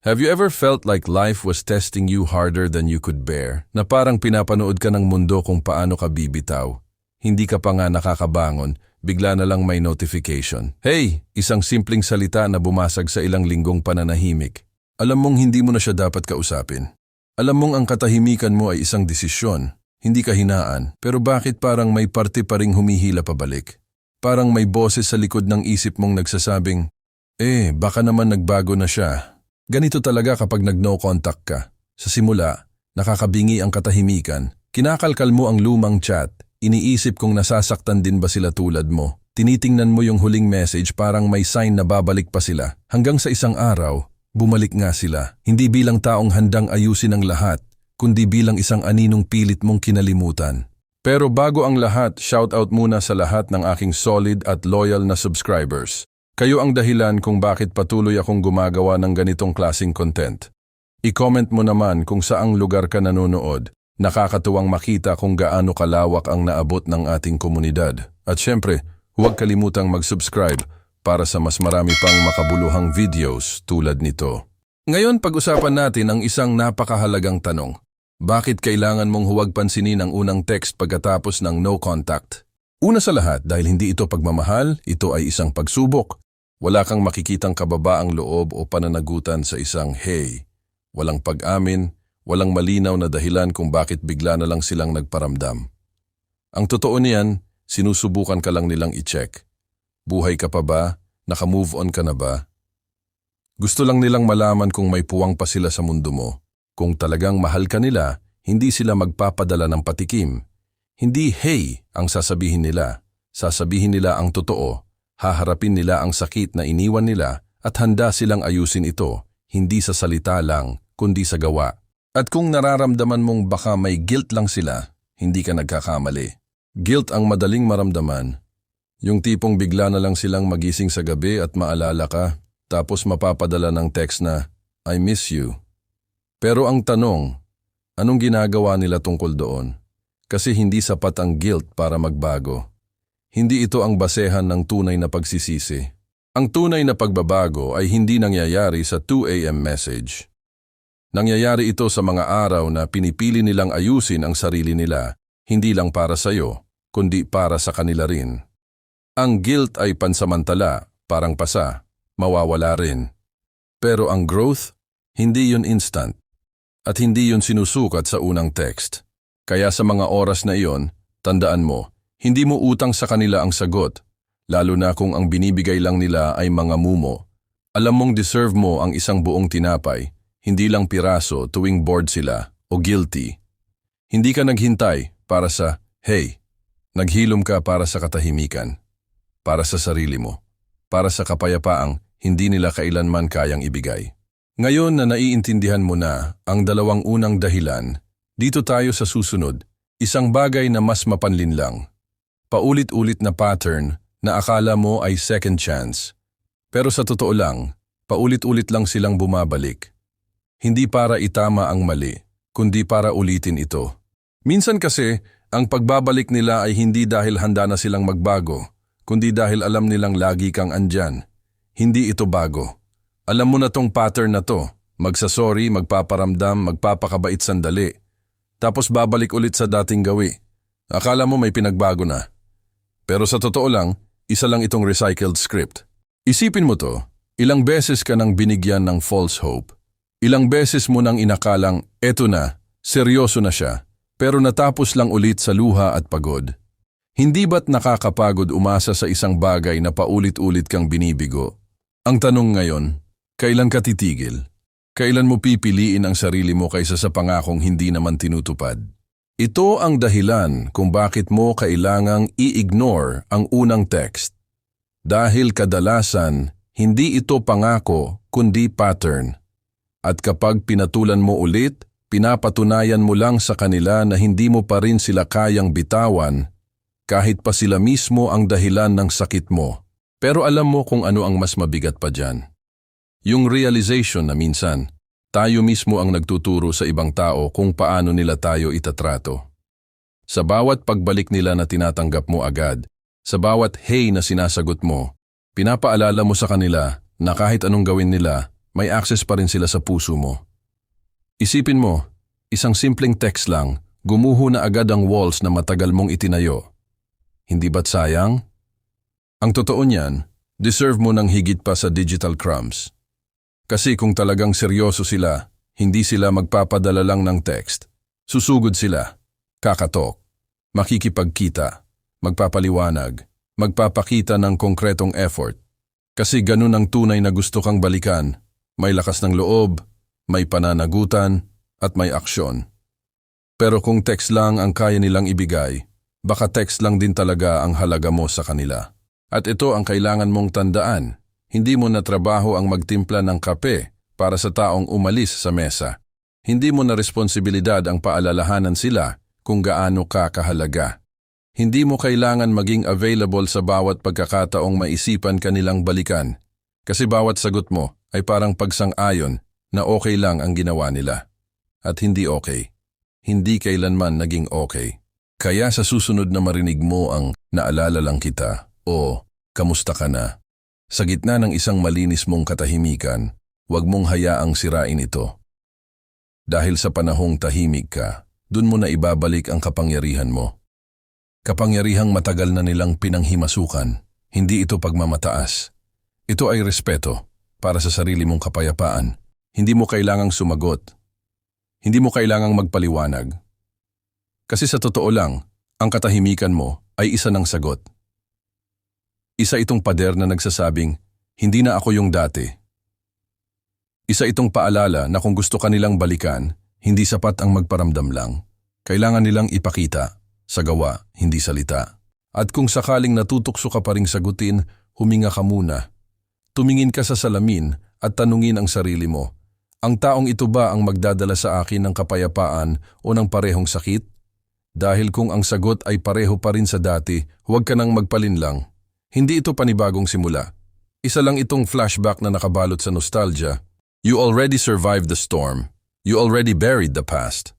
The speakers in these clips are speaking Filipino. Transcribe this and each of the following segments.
Have you ever felt like life was testing you harder than you could bear? Na parang pinapanood ka ng mundo kung paano ka bibitaw. Hindi ka pa nga nakakabangon, bigla na lang may notification. Hey, isang simpleng salita na bumasag sa ilang linggong pananahimik. Alam mong hindi mo na siya dapat kausapin. Alam mong ang katahimikan mo ay isang desisyon, hindi kahinaan. Pero bakit parang may parte pa ring humihila pabalik? Parang may boses sa likod ng isip mong nagsasabing, eh, baka naman nagbago na siya. Ganito talaga kapag nag-no contact ka. Sa simula, nakakabingi ang katahimikan. Kinakalkal mo ang lumang chat. Iniisip kung nasasaktan din ba sila tulad mo. Tinitingnan mo yung huling message parang may sign na babalik pa sila. Hanggang sa isang araw, bumalik nga sila. Hindi bilang taong handang ayusin ang lahat, kundi bilang isang aninong pilit mong kinalimutan. Pero bago ang lahat, shoutout muna sa lahat ng aking solid at loyal na subscribers. Kayo ang dahilan kung bakit patuloy akong gumagawa ng ganitong klasing content. I-comment mo naman kung saang lugar ka nanonood. Nakakatuwang makita kung gaano kalawak ang naabot ng ating komunidad. At syempre, huwag kalimutang mag-subscribe para sa mas marami pang makabuluhang videos tulad nito. Ngayon pag-usapan natin ang isang napakahalagang tanong. Bakit kailangan mong huwag pansinin ang unang text pagkatapos ng no contact? Una sa lahat dahil hindi ito pagmamahal, ito ay isang pagsubok. Wala kang makikitang kababaang loob o pananagutan sa isang hey. Walang pag-amin, walang malinaw na dahilan kung bakit bigla na lang silang nagparamdam. Ang totoo niyan, sinusubukan ka lang nilang i-check. Buhay ka pa ba? Naka-move on ka na ba? Gusto lang nilang malaman kung may puwang pa sila sa mundo mo. Kung talagang mahal ka nila, hindi sila magpapadala ng patikim. Hindi hey ang sasabihin nila. Sasabihin nila ang totoo. Haharapin nila ang sakit na iniwan nila at handa silang ayusin ito, hindi sa salita lang, kundi sa gawa. At kung nararamdaman mong baka may guilt lang sila, hindi ka nagkakamali. Guilt ang madaling maramdaman. Yung tipong bigla na lang silang magising sa gabi at maalala ka, tapos mapapadala ng text na, I miss you. Pero ang tanong, anong ginagawa nila tungkol doon? Kasi hindi sapat ang guilt para magbago. Hindi ito ang basehan ng tunay na pagsisisi. Ang tunay na pagbabago ay hindi nangyayari sa 2 a.m. message. Nangyayari ito sa mga araw na pinipili nilang ayusin ang sarili nila, hindi lang para sa iyo, kundi para sa kanila rin. Ang guilt ay pansamantala, parang pasa, mawawala rin. Pero ang growth, hindi yun instant. At hindi yun sinusukat sa unang text. Kaya sa mga oras na iyon, tandaan mo, hindi mo utang sa kanila ang sagot, lalo na kung ang binibigay lang nila ay mga mumo. Alam mong deserve mo ang isang buong tinapay, hindi lang piraso tuwing bored sila o guilty. Hindi ka naghintay para sa, hey, naghilom ka para sa katahimikan, para sa sarili mo, para sa kapayapaang hindi nila kailanman kayang ibigay. Ngayon na naiintindihan mo na ang dalawang unang dahilan, dito tayo sa susunod, isang bagay na mas mapanlin lang. Paulit-ulit na pattern na akala mo ay second chance. Pero sa totoo lang, paulit-ulit lang silang bumabalik. Hindi para itama ang mali, kundi para ulitin ito. Minsan kasi, ang pagbabalik nila ay hindi dahil handa na silang magbago, kundi dahil alam nilang lagi kang andyan. Hindi ito bago. Alam mo na tong pattern na to. Magsasorry, magpaparamdam, magpapakabait sandali. Tapos babalik ulit sa dating gawi. Akala mo may pinagbago na. Pero sa totoo lang, isa lang itong recycled script. Isipin mo to, ilang beses ka nang binigyan ng false hope. Ilang beses mo nang inakalang, eto na, seryoso na siya, pero natapos lang ulit sa luha at pagod. Hindi ba't nakakapagod umasa sa isang bagay na paulit-ulit kang binibigo? Ang tanong ngayon, kailan ka titigil? Kailan mo pipiliin ang sarili mo kaysa sa pangakong hindi naman tinutupad? Ito ang dahilan kung bakit mo kailangang i-ignore ang unang text. Dahil kadalasan, hindi ito pangako kundi pattern. At kapag pinatulan mo ulit, pinapatunayan mo lang sa kanila na hindi mo pa rin sila kayang bitawan kahit pa sila mismo ang dahilan ng sakit mo. Pero alam mo kung ano ang mas mabigat pa dyan. Yung realization na minsan, tayo mismo ang nagtuturo sa ibang tao kung paano nila tayo itatrato. Sa bawat pagbalik nila na tinatanggap mo agad, sa bawat hey na sinasagot mo, pinapaalala mo sa kanila na kahit anong gawin nila, may access pa rin sila sa puso mo. Isipin mo, isang simpleng text lang, gumuho na agad ang walls na matagal mong itinayo. Hindi ba't sayang? Ang totoo niyan, deserve mo ng higit pa sa digital crumbs. Kasi kung talagang seryoso sila, hindi sila magpapadala lang ng text. Susugod sila, kakatok, makikipagkita, magpapaliwanag, magpapakita ng konkretong effort. Kasi ganun ang tunay na gusto kang balikan. May lakas ng loob, may pananagutan, at may aksyon. Pero kung text lang ang kaya nilang ibigay, baka text lang din talaga ang halaga mo sa kanila. At ito ang kailangan mong tandaan. Hindi mo na trabaho ang magtimpla ng kape para sa taong umalis sa mesa. Hindi mo na responsibilidad ang paalalahanan sila kung gaano ka kahalaga. Hindi mo kailangan maging available sa bawat pagkakataong maisipan kanilang balikan. Kasi bawat sagot mo ay parang pagsang-ayon na okay lang ang ginawa nila. At hindi okay. Hindi kailanman naging okay. Kaya sa susunod na marinig mo ang naalala lang kita o kamusta ka na, sa gitna ng isang malinis mong katahimikan, huwag mong hayaang sirain ito. Dahil sa panahong tahimik ka, dun mo na ibabalik ang kapangyarihan mo. Kapangyarihang matagal na nilang pinanghimasukan, hindi ito pagmamataas. Ito ay respeto para sa sarili mong kapayapaan. Hindi mo kailangang sumagot. Hindi mo kailangang magpaliwanag. Kasi sa totoo lang, ang katahimikan mo ay isa ng sagot. Isa itong pader na nagsasabing, hindi na ako yung dati. Isa itong paalala na kung gusto kanilang balikan, hindi sapat ang magparamdam lang. Kailangan nilang ipakita, sa gawa, hindi salita. At kung sakaling natutukso ka pa ring sagutin, huminga ka muna. Tumingin ka sa salamin at tanungin ang sarili mo, ang taong ito ba ang magdadala sa akin ng kapayapaan o ng parehong sakit? Dahil kung ang sagot ay pareho pa rin sa dati, huwag ka nang magpalinlang. Hindi ito panibagong simula. Isa lang itong flashback na nakabalot sa nostalgia. You already survived the storm. You already buried the past.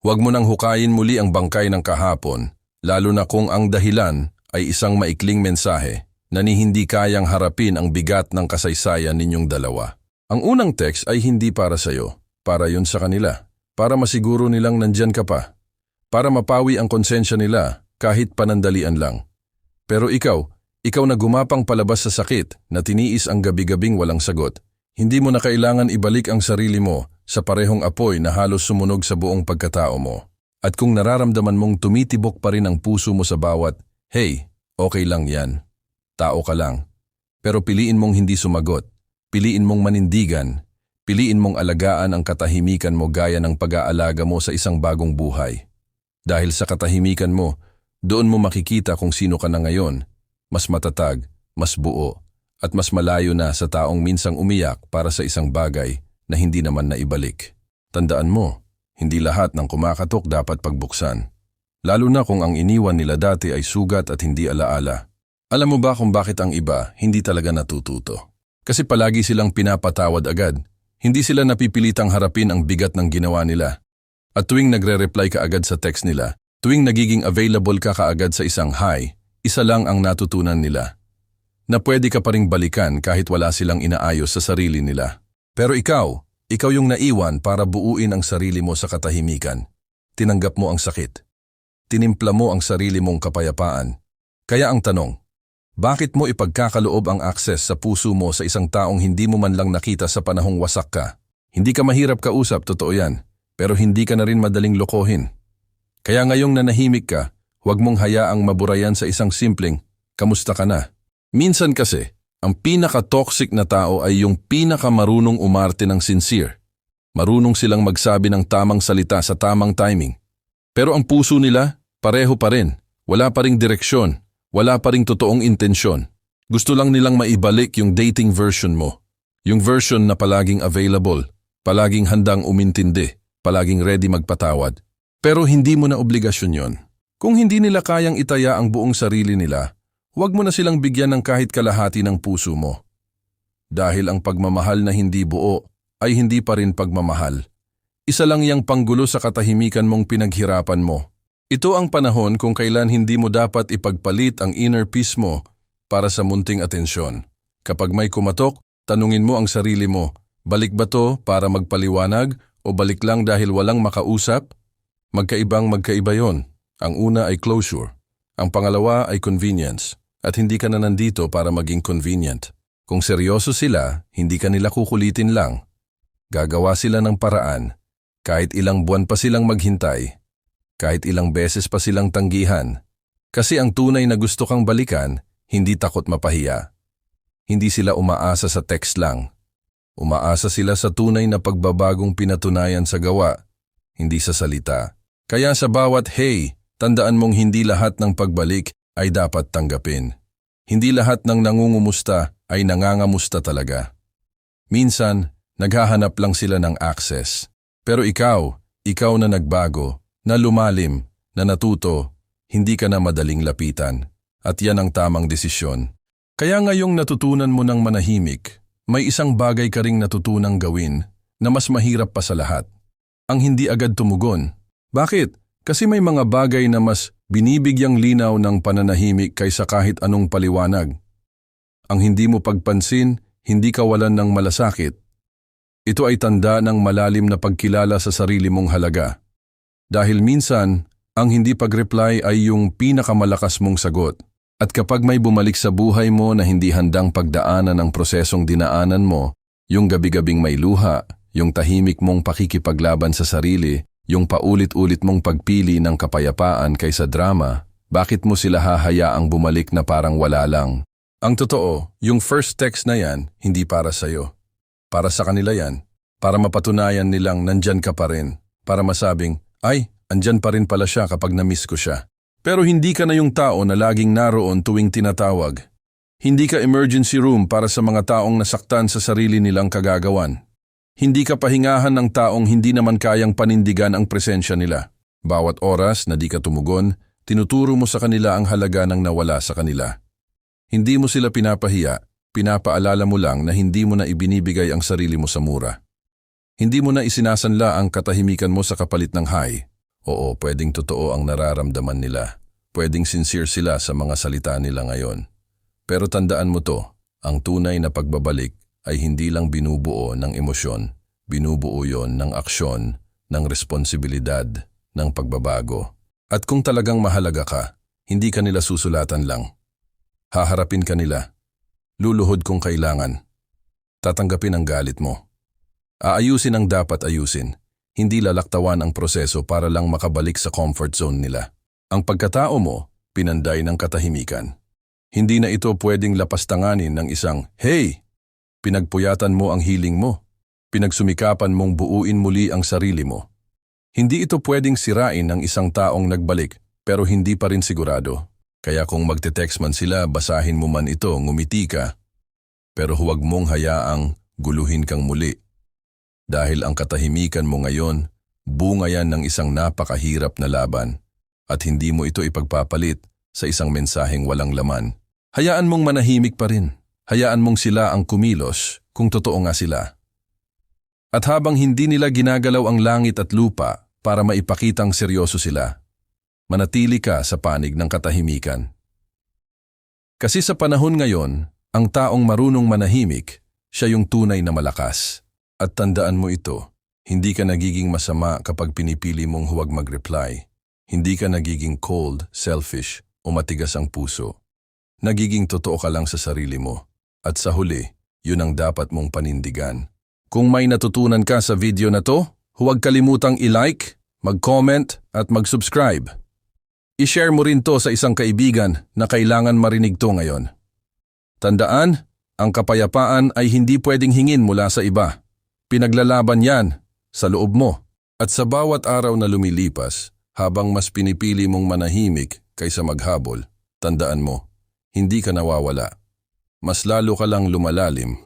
Huwag mo nang hukayin muli ang bangkay ng kahapon, lalo na kung ang dahilan ay isang maikling mensahe na ni hindi kayang harapin ang bigat ng kasaysayan ninyong dalawa. Ang unang text ay hindi para sa'yo, para yun sa kanila, para masiguro nilang nandyan ka pa, para mapawi ang konsensya nila kahit panandalian lang. Pero ikaw, ikaw na gumapang palabas sa sakit na tiniis ang gabi-gabing walang sagot, hindi mo na kailangan ibalik ang sarili mo sa parehong apoy na halos sumunog sa buong pagkatao mo. At kung nararamdaman mong tumitibok pa rin ang puso mo sa bawat, hey, okay lang yan. Tao ka lang. Pero piliin mong hindi sumagot. Piliin mong manindigan. Piliin mong alagaan ang katahimikan mo gaya ng pag-aalaga mo sa isang bagong buhay. Dahil sa katahimikan mo, doon mo makikita kung sino ka na ngayon mas matatag, mas buo, at mas malayo na sa taong minsang umiyak para sa isang bagay na hindi naman naibalik. Tandaan mo, hindi lahat ng kumakatok dapat pagbuksan. Lalo na kung ang iniwan nila dati ay sugat at hindi alaala. Alam mo ba kung bakit ang iba hindi talaga natututo? Kasi palagi silang pinapatawad agad. Hindi sila napipilitang harapin ang bigat ng ginawa nila. At tuwing nagre-reply ka agad sa text nila, tuwing nagiging available ka kaagad sa isang hi, isa lang ang natutunan nila. Na pwede ka pa ring balikan kahit wala silang inaayos sa sarili nila. Pero ikaw, ikaw yung naiwan para buuin ang sarili mo sa katahimikan. Tinanggap mo ang sakit. Tinimpla mo ang sarili mong kapayapaan. Kaya ang tanong, bakit mo ipagkakaloob ang akses sa puso mo sa isang taong hindi mo man lang nakita sa panahong wasak ka? Hindi ka mahirap kausap, totoo yan. Pero hindi ka na rin madaling lokohin. Kaya ngayong nanahimik ka, Huwag mong hayaang maburayan sa isang simpleng, kamusta ka na? Minsan kasi, ang pinaka-toxic na tao ay yung pinaka-marunong umarte ng sincere. Marunong silang magsabi ng tamang salita sa tamang timing. Pero ang puso nila, pareho pa rin. Wala pa ring direksyon. Wala pa ring totoong intensyon. Gusto lang nilang maibalik yung dating version mo. Yung version na palaging available, palaging handang umintindi, palaging ready magpatawad. Pero hindi mo na obligasyon yon. Kung hindi nila kayang itaya ang buong sarili nila, huwag mo na silang bigyan ng kahit kalahati ng puso mo. Dahil ang pagmamahal na hindi buo ay hindi pa rin pagmamahal. Isa lang yang panggulo sa katahimikan mong pinaghirapan mo. Ito ang panahon kung kailan hindi mo dapat ipagpalit ang inner peace mo para sa munting atensyon. Kapag may kumatok, tanungin mo ang sarili mo, Balik ba to para magpaliwanag o balik lang dahil walang makausap? Magkaibang magkaiba yon. Ang una ay closure. Ang pangalawa ay convenience. At hindi ka na nandito para maging convenient. Kung seryoso sila, hindi ka nila kukulitin lang. Gagawa sila ng paraan. Kahit ilang buwan pa silang maghintay. Kahit ilang beses pa silang tanggihan. Kasi ang tunay na gusto kang balikan, hindi takot mapahiya. Hindi sila umaasa sa text lang. Umaasa sila sa tunay na pagbabagong pinatunayan sa gawa, hindi sa salita. Kaya sa bawat hey, tandaan mong hindi lahat ng pagbalik ay dapat tanggapin. Hindi lahat ng nangungumusta ay nangangamusta talaga. Minsan, naghahanap lang sila ng access. Pero ikaw, ikaw na nagbago, na lumalim, na natuto, hindi ka na madaling lapitan. At yan ang tamang desisyon. Kaya ngayong natutunan mo ng manahimik, may isang bagay ka ring natutunang gawin na mas mahirap pa sa lahat. Ang hindi agad tumugon. Bakit? Kasi may mga bagay na mas binibigyang linaw ng pananahimik kaysa kahit anong paliwanag. Ang hindi mo pagpansin, hindi kawalan ng malasakit. Ito ay tanda ng malalim na pagkilala sa sarili mong halaga. Dahil minsan, ang hindi pag-reply ay yung pinakamalakas mong sagot. At kapag may bumalik sa buhay mo na hindi handang pagdaanan ng prosesong dinaanan mo, yung gabi-gabing may luha, yung tahimik mong pakikipaglaban sa sarili, yung paulit-ulit mong pagpili ng kapayapaan kaysa drama, bakit mo sila hahayaang bumalik na parang wala lang? Ang totoo, yung first text na yan, hindi para sa'yo. Para sa kanila yan. Para mapatunayan nilang nandyan ka pa rin. Para masabing, ay, andyan pa rin pala siya kapag na-miss ko siya. Pero hindi ka na yung tao na laging naroon tuwing tinatawag. Hindi ka emergency room para sa mga taong nasaktan sa sarili nilang kagagawan. Hindi ka pahingahan ng taong hindi naman kayang panindigan ang presensya nila. Bawat oras na di ka tumugon, tinuturo mo sa kanila ang halaga ng nawala sa kanila. Hindi mo sila pinapahiya, pinapaalala mo lang na hindi mo na ibinibigay ang sarili mo sa mura. Hindi mo na isinasanla ang katahimikan mo sa kapalit ng hay. Oo, pwedeng totoo ang nararamdaman nila. Pwedeng sincere sila sa mga salita nila ngayon. Pero tandaan mo to, ang tunay na pagbabalik ay hindi lang binubuo ng emosyon, binubuo yon ng aksyon, ng responsibilidad, ng pagbabago. At kung talagang mahalaga ka, hindi ka nila susulatan lang. Haharapin ka nila. Luluhod kung kailangan. Tatanggapin ang galit mo. Aayusin ang dapat ayusin. Hindi lalaktawan ang proseso para lang makabalik sa comfort zone nila. Ang pagkatao mo, pinanday ng katahimikan. Hindi na ito pwedeng lapastanganin ng isang, Hey! Pinagpuyatan mo ang healing mo. Pinagsumikapan mong buuin muli ang sarili mo. Hindi ito pwedeng sirain ng isang taong nagbalik pero hindi pa rin sigurado. Kaya kung magte-text man sila, basahin mo man ito, ngumiti ka. Pero huwag mong hayaang guluhin kang muli. Dahil ang katahimikan mo ngayon, bunga yan ng isang napakahirap na laban. At hindi mo ito ipagpapalit sa isang mensaheng walang laman. Hayaan mong manahimik pa rin. Hayaan mong sila ang kumilos kung totoo nga sila. At habang hindi nila ginagalaw ang langit at lupa para maipakitang seryoso sila, manatili ka sa panig ng katahimikan. Kasi sa panahon ngayon, ang taong marunong manahimik, siya yung tunay na malakas. At tandaan mo ito, hindi ka nagiging masama kapag pinipili mong huwag mag-reply. Hindi ka nagiging cold, selfish, o matigas ang puso. Nagiging totoo ka lang sa sarili mo. At sa huli, yun ang dapat mong panindigan. Kung may natutunan ka sa video na to, huwag kalimutang i-like, mag-comment at mag-subscribe. I-share mo rin to sa isang kaibigan na kailangan marinig to ngayon. Tandaan, ang kapayapaan ay hindi pwedeng hingin mula sa iba. Pinaglalaban yan sa loob mo. At sa bawat araw na lumilipas, habang mas pinipili mong manahimik kaysa maghabol, tandaan mo, hindi ka nawawala mas lalo ka lang lumalalim